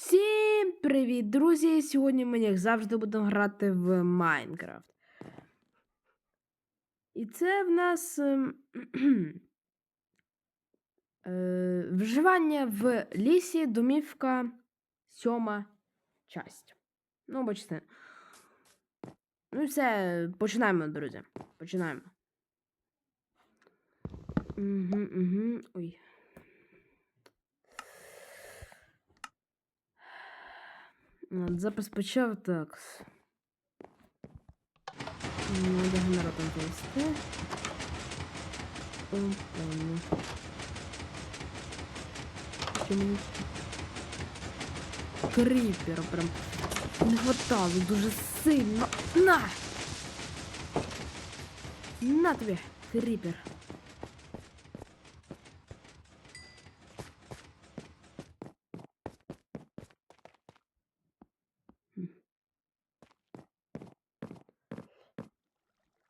Всім привіт, друзі! Сьогодні ми, як завжди, будемо грати в Майнкрафт. І це в нас ем, е, вживання в лісі, домівка, сьома часть. Ну, бачите. Ну і все, починаємо, друзі. Починаємо. Угу, угу. Ой. Запис почав так. Надо генератор завести. Опа. Чому? Кріпера прям не хватало дуже сильно. На! На тобі, кріпер.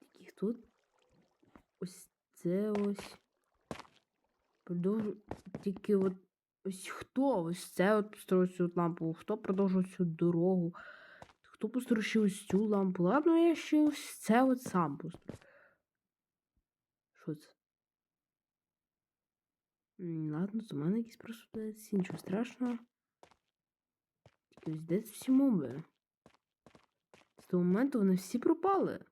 Таких тут. Ось це ось. Продовжу. Тільки от ось хто? Ось це от построїв цю лампу. Хто продовжив цю дорогу? Хто построїв ось цю лампу? Ладно, я ще ось це от сам построю. Що це? Ладно, в мене якісь просто нічого страшного. Тільки ось де всі моби? З того моменту вони всі пропали.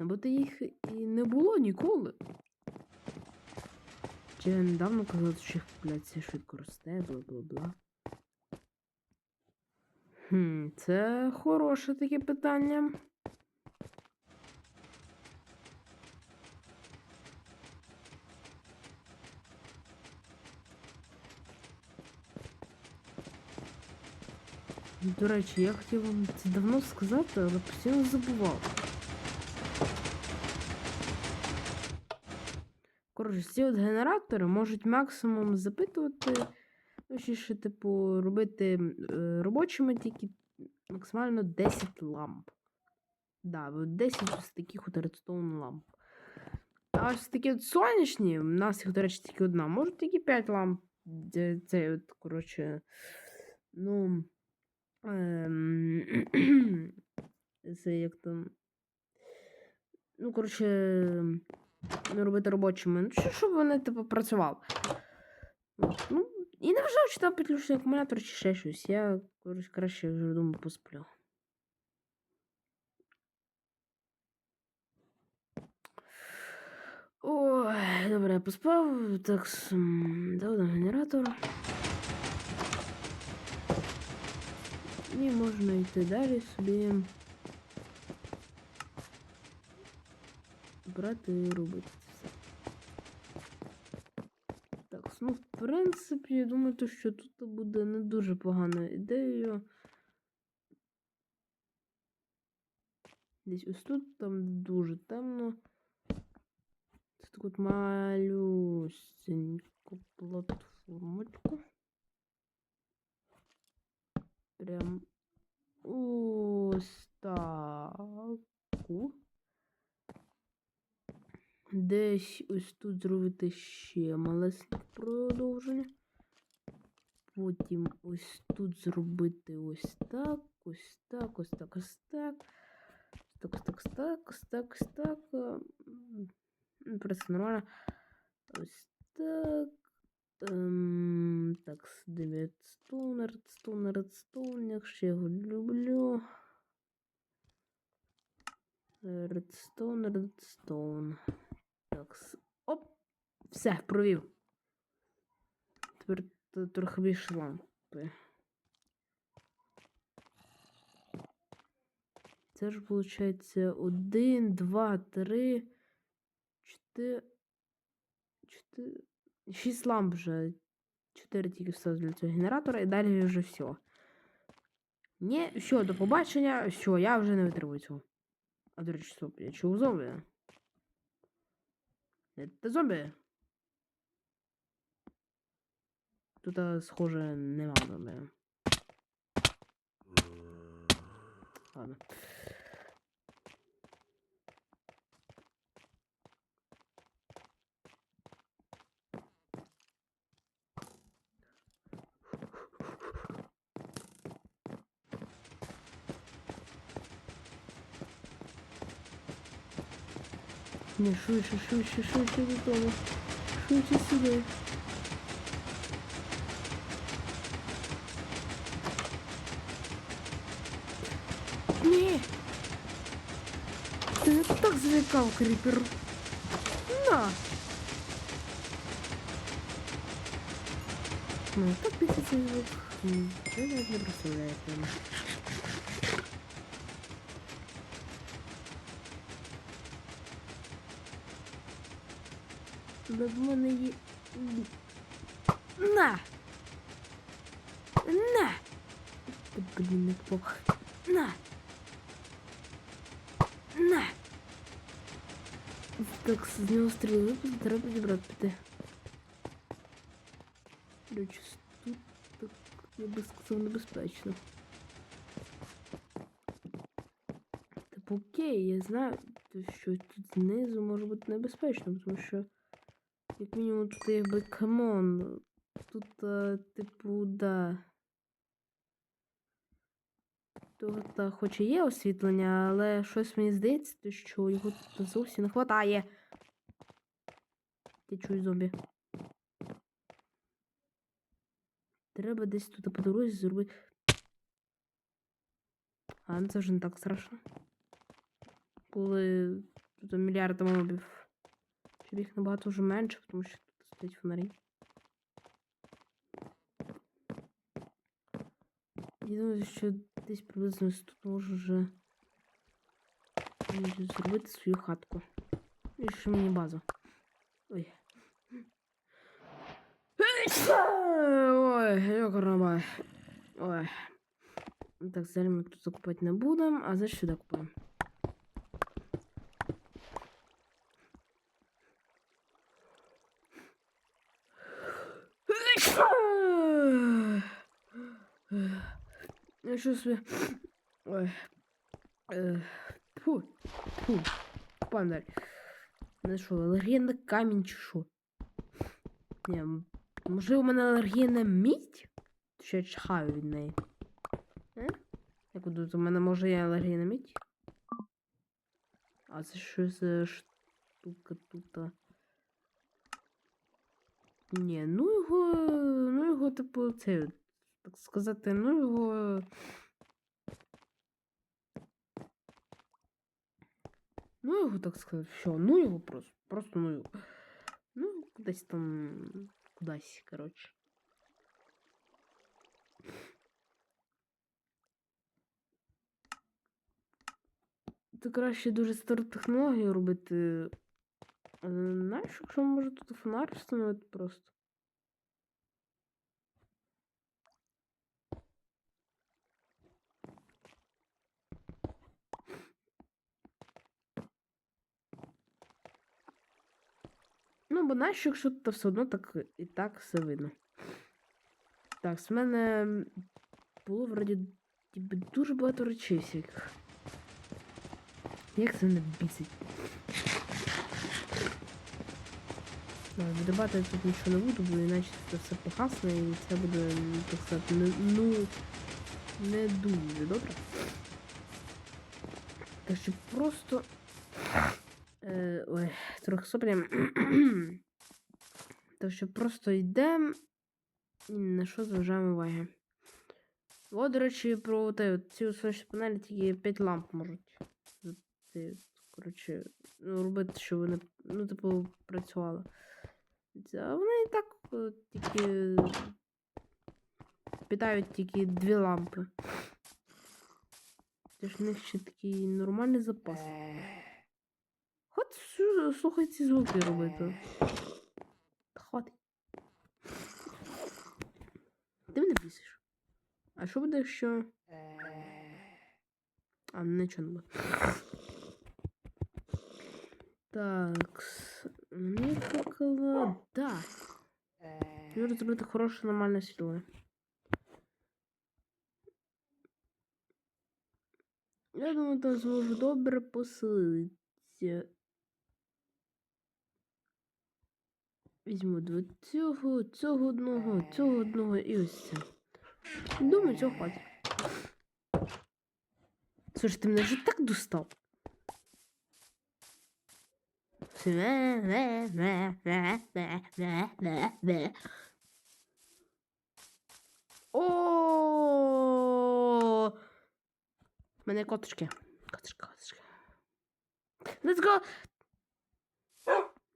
Або ти їх і не було ніколи. Чи я недавно казав, що їх популяція швидко росте, бла-бла-бла. Хм, це хороше таке питання. До речі, я хотів вам це давно сказати, але постійно забував. Коротше, ці от генератори можуть максимум запитувати, ще, типу, робити е, робочими тільки максимально 10 ламп. Да, 10 ось таких от редстоун ламп. А ось такі от сонячні, у нас їх, до речі, тільки одна, може тільки 5 ламп. Це, от, коротше, ну. Ем, це як там. Ну, коротше, робити робочими. Ну, що- щоб вони, типу, працювали. Ну, і не що там підключений акумулятор чи ще щось. Я краще вже думаю посплю. Ой, добре, я поспав. Так, на генератор. І можна йти далі собі. Брати і робити це все. Так, ну, в принципі, я думаю, що тут буде не дуже поганою ідеєю. Десь ось тут там дуже темно. Це таку малюсеньку платформочку. Прям ось Десь ось тут зробити ще малесеньке продовження. Потім ось тут зробити ось так, ось так, ось так, ось так. Так, так, так, так, так. В принципі, нормально. Ось так. Ем, так, 9 стон, редстоун, редстоун, якщо я його люблю. Редстоун, редстоун. Так, с- оп! Все, провів. Тепер трохи більше лампи. Це ж виходить 1, 2, 3, 4, 4, 6 ламп вже. 4 тільки все для цього генератора, і далі вже все. Ні, все, до побачення, все, я вже не витримую цього. А до речі, стоп, я чув зомбі. Це зомбі. Тут, а, схоже, нема зомбі. Ладно. Ні, швидше, швидше, швидше додому. Швидше сюди. Ні. Ти не так злякав, кріпер. На. Ну, так після цей звук. м, Ви навіть не представляєте. Над мене є. На! На! Блін, не плохо. На! На! Так, з нього стріли треба підібрати піти. Речі, тут так, я би сказав, небезпечно. Типу, окей, я знаю, що тут знизу може бути небезпечно, тому що, як мінімум, тут якби камон. Тут, а, типу, да. Тут а, хоч і є освітлення, але щось мені здається, що його тут зовсім не хватає. Я чую зомбі. Треба десь тут по дорозі зробити. А, ну це вже не так страшно. Коли тут мільярд мобів. Щоб їх набагато вже менше, тому що тут стоять фонарі. Я думаю, що десь приблизно тут можу вже зробити свою хатку. І ще мені базу. Ой. Ой, як. Ой. Так, зараз ми тут закупати не будемо, а за сюди купуємо. Я собі... Ой. Е, Фу. Фу. Далі. Не що, алергія на камінь чи що? Ні, м- може у мене алергія на мідь? Що я чхаю від неї. Е? Як у мене може є алергія на мідь? А це що за штука тут? а? Ні, ну його. Ну його, типу, це. Так сказати, ну його. Ну його, так сказати, все, ну його просто. Просто ну його. Ну, кудись там. Кудись, коротше. Це краще дуже стару технологію робити. А Знаєш, якщо може тут фонарь встановити просто. Ну, бо знаєш, якщо тут все одно так і так все видно. Так, з мене було вроді ніби дуже багато речей всяких. Як це мене бісить? Видавати я тут нічого не буду, бо іначе це все погасне і це буде, так сказати, не, ну, не дуже добре. Так що просто. Е, ой, трохи соплям. Так що просто йдемо і на що зважаємо уваги. О, до речі, про те, ці сонячні панелі тільки 5 ламп можуть. коротше, ну, робити, щоб вони, ну, типу, працювали. Вони і так е, тільки питають тільки дві лампи. Це ж в них ще такий нормальний запас. От слухай ці звуки робити. Хватить. Ти мене бісиш. А що буде, якщо. А, нічого не буде. Так. Мені покла. Да. Треба зробити хороше нормальне світло. Я думаю, там зможу добре поселитися. Візьму два цього, цього одного, цього одного і ось це. Думаю, цього хватить. Слушай, ти мене вже так достав. О! Мене коточки. Коточка, коточка. Let's go!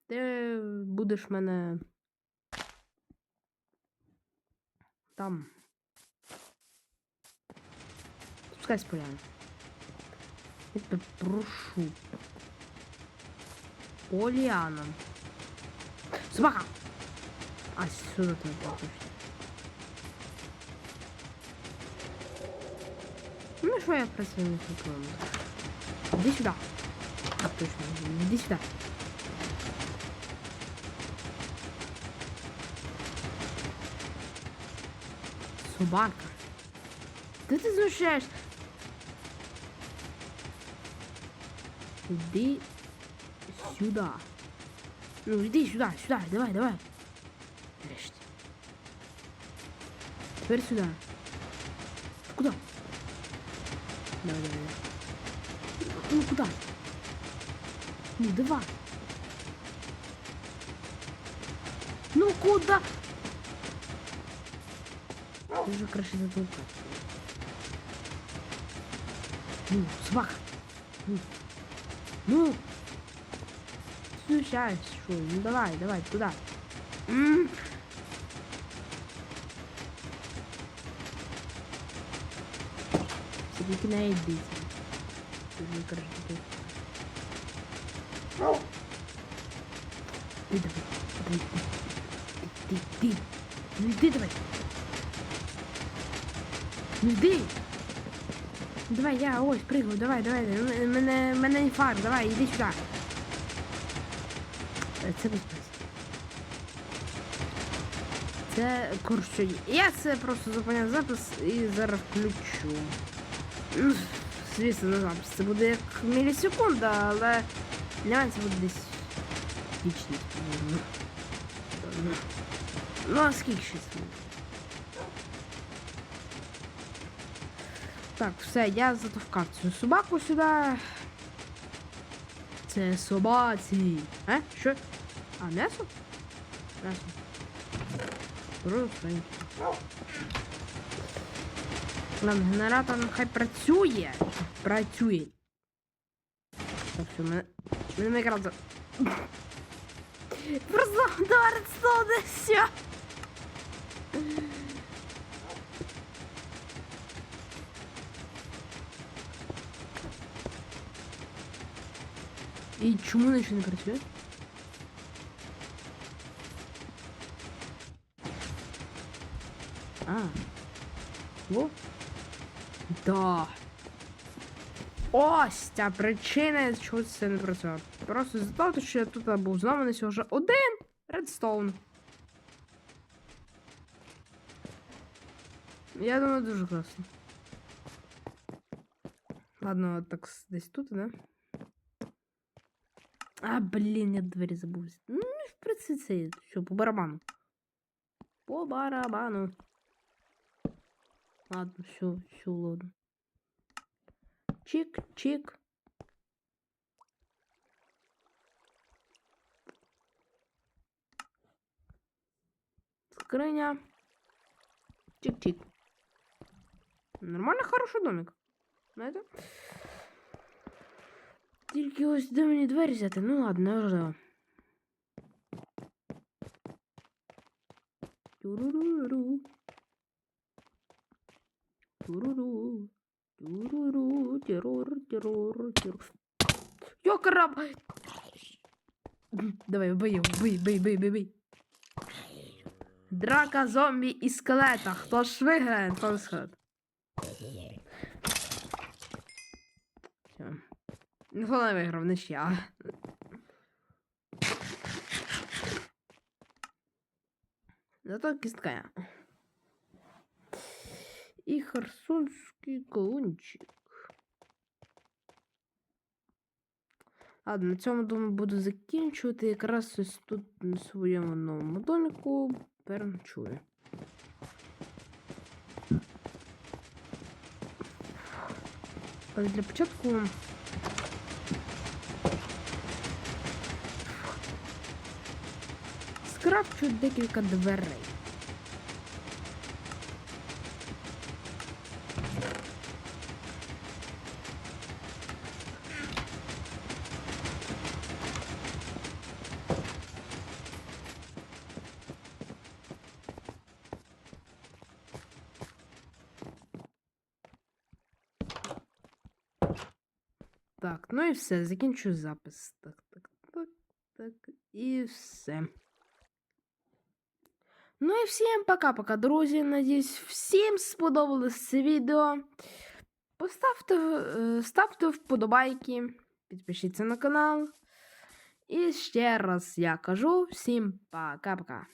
Ти будеш мене. Там. Спускайся поляну. Я тебе прошу. Поліана. Собака! А, сюди ти бачиш. Ну що я працюю не купую? Іди сюди. А, точно, іди сюди. Собака. Де ти знущаєшся? Іди сюди. Ну, іди сюди, сюди, давай, давай. Нарешті. Тепер сюди. Куда? Давай, давай, давай. Ну, куда? Ну, давай. Ну, куда? Уже краще затолкать. Ну, собака. Ну. Ну. Слушай, что? Ну давай, давай, туда. М. Все-таки наедите. Ты уже краще затолкать. Ты давай. Ты, ты, ты, ты. Ну иди давай. Ну йди. Давай, я ось пригаю, давай, давай. М- Мене, мене інфаркт, давай, іди сюди. Е, Це безпечно. Це коротше. Я це просто зупиняв запис і зараз включу. Ну, звісно, на запис. Це буде як мілісекунда, але для мене це буде десь вічність. Ну, а скільки ще? Так, все, я затовкав цю собаку сюди. Це собаці. А? Що? А, м'ясо? М'ясо. Просто. Ладно, генератор нехай працює. Працює. Так, все, мене. Мене якраз. за- Просто ударить стол, все. І чому вона ще не працює? О. Да. Ось ця причина, чого це не працює. Просто за того, що я тут був зламаний вже один редстоун. Я думаю, дуже класно. Ладно, так десь тут, да? А, блін, я двері забув. Ну, в принципі, це що, по барабану. По барабану. Ладно, все, все, ладно. Чик-чик. Скриня. Чик-чик. Нормально хороший домик. Знаєте? Тільки ось де мені двері взяти. Ну ладно, неважливо. Туруруру. Туруру. Туруру. Террор, террор, террор. Йокараб! Давай, бий, бий, бий, бий, бий, бий. Драка зомбі і скелета. Хто ж виграє? Хто сход? Ніхто не виграв, не я. Зато кістка. І херсонський колончик. Ладно, на цьому думаю буду закінчувати. Якраз ось тут на своєму новому доміку переночую. Але для початку скрафчу декілька дверей. Так, ну і все, закінчую запис. Так, так, так, так, і все. Ну і всім пока-пока, друзі. Надіюсь, всім сподобалось це відео. Поставте, е, ставте вподобайки, підпишіться на канал. І ще раз я кажу всім пока-пока.